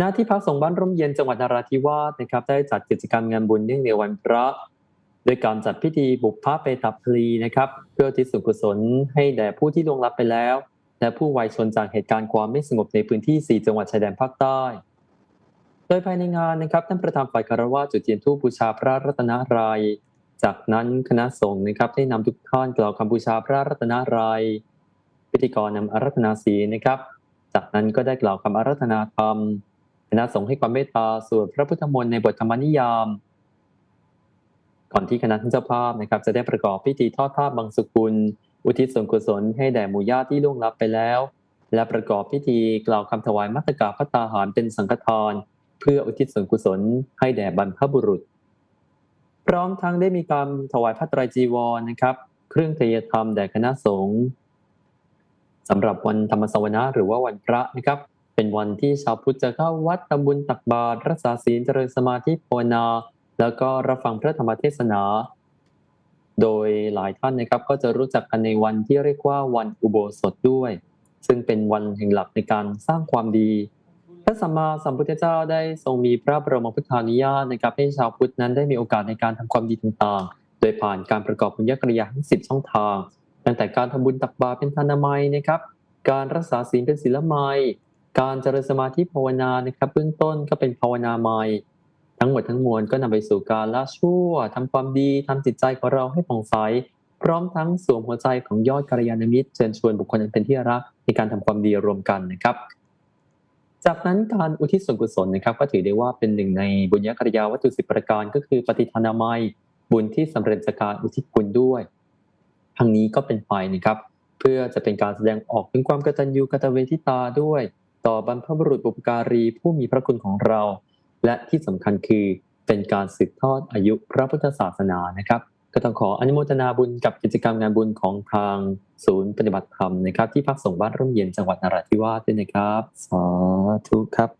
ณที่พักสงฆ์บ้านร่มเย็นจังหวัดนราธิวาสนะครับได้จัดกิจกรรมงานบุญเนื่องในวันพระโดยการจัดพิธีบุพพาเปตับพลีนะครับ เพื่อที่ส่วนกุศลให้แด่ผู้ที่ล่วงลับไปแล้ว และผู้วัยชนจากเหตุการณ์ความไม่สงบในพื้นที่ 4 จังหวัดชายแดนภาคใต้ โดยภายในงานนะครับท่านประธานฝ่ายคารวะจุดเทียนทูปบูชาพระรัตนตรัยจากนั้นคณะสงฆ์นะครับได้นำทุกท่านกล่าวคำบูชาพระรัตนตรัยพิธีกรนำอารัธนาศีนะครับ จากนั้นก็ได้กล่าวคำอารัธนาธรรม คณะสงฆ์ให้ความเมตตาสวดพระพุทธมนต์ในบทธรรมนิยาม ก่อนที่คณะท่านเจ้าภาพนะครับ จะได้ประกอบพิธีทอดผ้าบางสกุล อุทิศส่วนกุศลให้แด่หมู่ญาติที่ล่วงลับไปแล้ว และประกอบพิธีกล่าวคำถวายมัตตกาพระตาหารเป็นสังฆทาน เพื่ออุทิศส่วนกุศลให้แด่บรรพบุรุษ พร้อมทั้งได้มีการถวายพระไตรจีวรนะครับ เครื่องเทยธรรมแด่คณะสงฆ์สำหรับวันธรรมสวนะหรือว่าวันพระนะครับ เป็นวันที่ชาวพุทธจะเข้าวัดทำบุญตักบาตรรักษาศีลเจริญสมาธิภาวนา แล้วก็รับฟังพระธรรมเทศนา โดยหลายท่านนะครับก็จะรู้จักกันในวันที่เรียกว่าวันอุโบสถด้วย ซึ่งเป็นวันแห่งหลักในการสร้างความดีพระสัมมาสัมพุทธเจ้าได้ทรงมีพระบรมพุทธานุญาตนะครับให้ชาวพุทธนั้นได้มีโอกาสในการทำความดีต่างๆ โดยผ่านการประกอบบุญญกริยาทั้งสิบช่องทาง ตั้งแต่การทำบุญตักบาตรเป็นทานามัยนะครับ การรักษาศีลเป็นศีลไมย การเจริญสมาธิภาวนานะครับเบื้องต้นก็เป็นภาวนาไมยทั้งหมดทั้งมวลก็นำไปสู่การละชั่วทำความดีทำจิตใจของเราให้ผ่องใสพร้อมทั้งสวมหัวใจของยอดกัลยาณมิตรเชิญชวนบุคคลอันเป็นที่รักในการทำความดีรวมกันนะครับ จากนั้นการอุทิศส่วนกุศลนะครับ ก็ถือได้ว่าเป็นหนึ่งในบุญญากริยาวัตถุสิบประการ ก็คือปฏิทานามัย บุญที่สำเร็จจากการอุทิศบุญด้วยทั้งนี้ก็เป็นไปนะครับ เพื่อจะเป็นการแสดงออกถึงความกตัญญูกตเวทิตาด้วย ต่อบรรพบุรุษบุปการีผู้มีพระคุณของเรา และที่สำคัญคือเป็นการสืบทอดอายุพระพุทธศาสนานะครับ ก็ต้องขออนุโมทนาบุญกับกิจกรรมงานบุญของทางศูนย์ปฏิบัติธรรมนะครับ ที่พักสงฆ์บ้านร่มเย็นจังหวัดนราธิวาสด้วยนะครับสาธุครับ